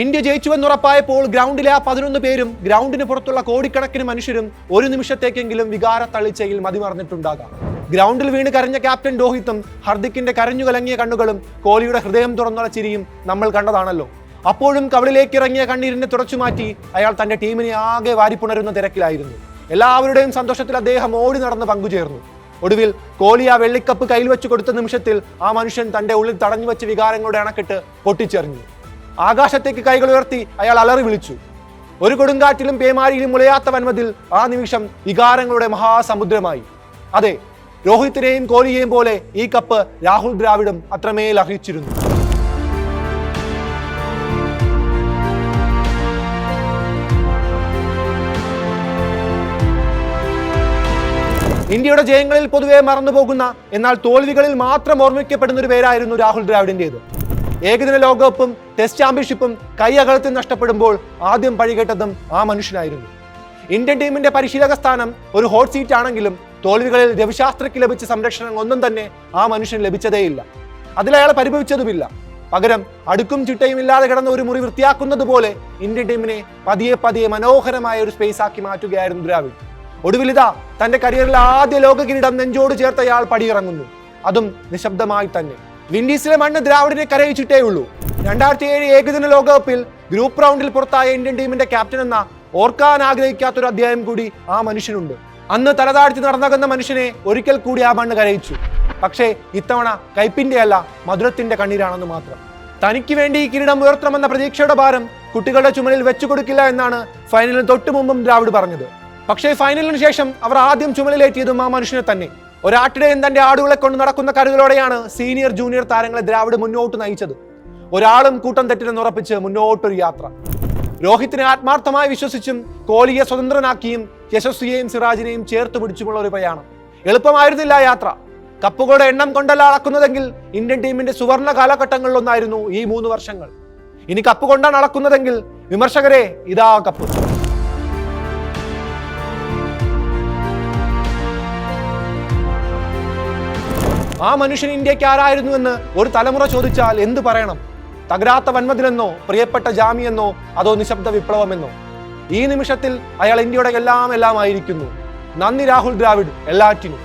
India ജയിച്ചുവെന്നുറപ്പായപ്പോൾ ഗ്രൗണ്ടിലെ ആ പതിനൊന്ന് പേരും ഗ്രൗണ്ടിന് പുറത്തുള്ള കോടിക്കണക്കിന് മനുഷ്യരും ഒരു നിമിഷത്തേക്കെങ്കിലും വികാര തളിച്ചയിൽ മതിമറന്നിട്ടുണ്ടാകാം. ഗ്രൗണ്ടിൽ വീണ് കരഞ്ഞ ക്യാപ്റ്റൻ രോഹിത്തും ഹർദിക്കിന്റെ കരഞ്ഞു കലങ്ങിയ കണ്ണുകളും കോഹ്ലിയുടെ ഹൃദയം തുറന്നുള്ള ചിരിയും നമ്മൾ കണ്ടതാണല്ലോ. അപ്പോഴും കവളിലേക്ക് ഇറങ്ങിയ കണ്ണീരിനെ തുടച്ചു മാറ്റി അയാൾ തന്റെ ടീമിനെ ആകെ വാരിപ്പുണരുന്ന തിരക്കിലായിരുന്നു. എല്ലാവരുടെയും സന്തോഷത്തിൽ അദ്ദേഹം ഓടി നടന്ന് പങ്കുചേർന്നു. ഒടുവിൽ കോഹ്ലി ആ വെള്ളിക്കപ്പ് കയ്യിൽ വെച്ച് കൊടുത്ത നിമിഷത്തിൽ ആ മനുഷ്യൻ തന്റെ ഉള്ളിൽ തടഞ്ഞു വെച്ച വികാരങ്ങളുടെ അണക്കെട്ട് പൊട്ടിച്ചെറിഞ്ഞു. ആകാശത്തേക്ക് കൈകൾ ഉയർത്തി അയാൾ അലറി വിളിച്ചു. ഒരു കൊടുങ്കാറ്റിലും പേമാരിയിലും മുളയാത്ത വന്മതിൽ ആ നിമിഷം വികാരങ്ങളുടെ മഹാസമുദ്രമായി. അതെ രോഹിത്തിനെയും കോഹ്ലിയെയും പോലെ ഈ കപ്പ് രാഹുൽ ദ്രാവിഡും അത്രമേൽ അർഹിച്ചിരുന്നു. ഇന്ത്യയുടെ ജയങ്ങളിൽ പൊതുവെ മറന്നുപോകുന്ന എന്നാൽ തോൽവികളിൽ മാത്രം ഓർമ്മിക്കപ്പെടുന്ന ഒരു പേരായിരുന്നു രാഹുൽ ദ്രാവിഡിന്റേത് ഏകദിന ലോകകപ്പും ടെസ്റ്റ് ചാമ്പ്യൻഷിപ്പും കൈയകലത്തിൽ നഷ്ടപ്പെടുമ്പോൾ ആദ്യം പഴികേട്ടതും ആ മനുഷ്യനായിരുന്നു. ഇന്ത്യൻ ടീമിന്റെ പരിശീലക സ്ഥാനം ഒരു ഹോട്ട് സീറ്റ് ആണെങ്കിലും തോൽവികളിൽ രവിശാസ്ത്രയ്ക്ക് ലഭിച്ച സംരക്ഷണം ഒന്നും തന്നെ ആ മനുഷ്യന് ലഭിച്ചതേയില്ല. അതിലയാൾ പരിഭവിച്ചതുമില്ല. പകരം അടുക്കും ചിട്ടയും ഇല്ലാതെ കിടന്ന ഒരു മുറി വൃത്തിയാക്കുന്നത് പോലെ ഇന്ത്യൻ ടീമിനെ പതിയെ പതിയെ മനോഹരമായ ഒരു സ്പേസ് ആക്കി മാറ്റുകയായിരുന്നു ദ്രാവിഡ്. ഇതാ തന്റെ കരിയറിലെ ആദ്യ ലോക കിരീടം നെഞ്ചോട് ചേർത്ത അയാൾ പടിയിറങ്ങുന്നു. അതും നിശബ്ദമായി തന്നെ. വിൻഡീസിലെ മണ്ണ് ദ്രാവിഡിനെ കരയിച്ചിട്ടേ ഉള്ളൂ. രണ്ടായിരത്തി ഏഴ് ഏകദിന ലോകകപ്പിൽ ഗ്രൂപ്പ് റൗണ്ടിൽ പുറത്തായ ഇന്ത്യൻ ടീമിന്റെ ക്യാപ്റ്റൻ എന്ന ഓർക്കാൻ ആഗ്രഹിക്കാത്തൊരു അധ്യായം കൂടി ആ മനുഷ്യനുണ്ട്. അന്ന് തലതാഴ്ത്തി നടന്നകുന്ന മനുഷ്യനെ ഒരിക്കൽ കൂടി ആ മണ്ണ് കരയിച്ചു. പക്ഷേ ഇത്തവണ കയ്പിന്റെ അല്ല മധുരത്തിന്റെ കണ്ണീരാണെന്ന് മാത്രം. തനിക്ക് വേണ്ടി ഈ കിരീടം ഉയർത്തണമെന്ന പ്രതീക്ഷയുടെ ഭാരം കുട്ടികളുടെ ചുമലിൽ വെച്ചു കൊടുക്കില്ല എന്നാണ് ഫൈനലിന് തൊട്ടു മുമ്പും ദ്രാവിഡ് പറഞ്ഞത്. പക്ഷേ ഫൈനലിന് ശേഷം അവർ ആദ്യം ചുമലിലേറ്റിയതും ആ മനുഷ്യനെ തന്നെ. ഒരാട്ടിടെയും തന്റെ ആടുകളെ കൊണ്ട് നടക്കുന്ന കരുതലോടെയാണ് സീനിയർ ജൂനിയർ താരങ്ങളെ ദ്രാവിഡ് മുന്നോട്ട് നയിച്ചത്. ഒരാളും കൂട്ടം തെറ്റില്ലെന്ന് ഉറപ്പിച്ച് മുന്നോട്ടൊരു യാത്ര. രോഹിത്തിനെ ആത്മാർത്ഥമായി വിശ്വസിച്ചും കോഹ്ലിയെ സ്വതന്ത്രനാക്കിയും യശസ്വിയെയും സിറാജിനെയും ചേർത്ത് പിടിച്ചുമുള്ള ഒരു പ്രയാണം. എളുപ്പമായിരുന്നില്ല യാത്ര. കപ്പുകളുടെ എണ്ണം കൊണ്ടല്ല അളക്കുന്നതെങ്കിൽ ഇന്ത്യൻ ടീമിന്റെ സുവർണ കാലഘട്ടങ്ങളിലൊന്നായിരുന്നു ഈ മൂന്ന് വർഷങ്ങൾ. ഇനി കപ്പ് കൊണ്ടാണ് അളക്കുന്നതെങ്കിൽ വിമർശകരെ ഇതാ കപ്പ്. ആ മനുഷ്യൻ ഇന്ത്യയ്ക്ക് ആരായിരുന്നുവെന്ന് ഒരു തലമുറ ചോദിച്ചാൽ എന്ത് പറയണം? തകരാത്ത വന്മതിലെന്നോ പ്രിയപ്പെട്ട ജാമിയെന്നോ അതോ നിശബ്ദ വിപ്ലവമെന്നോ? ഈ നിമിഷത്തിൽ അയാൾ ഇന്ത്യയുടെ എല്ലാം എല്ലാം ആയിരിക്കുന്നു നന്ദി രാഹുൽ ദ്രാവിഡ് എല്ലാറ്റിനും.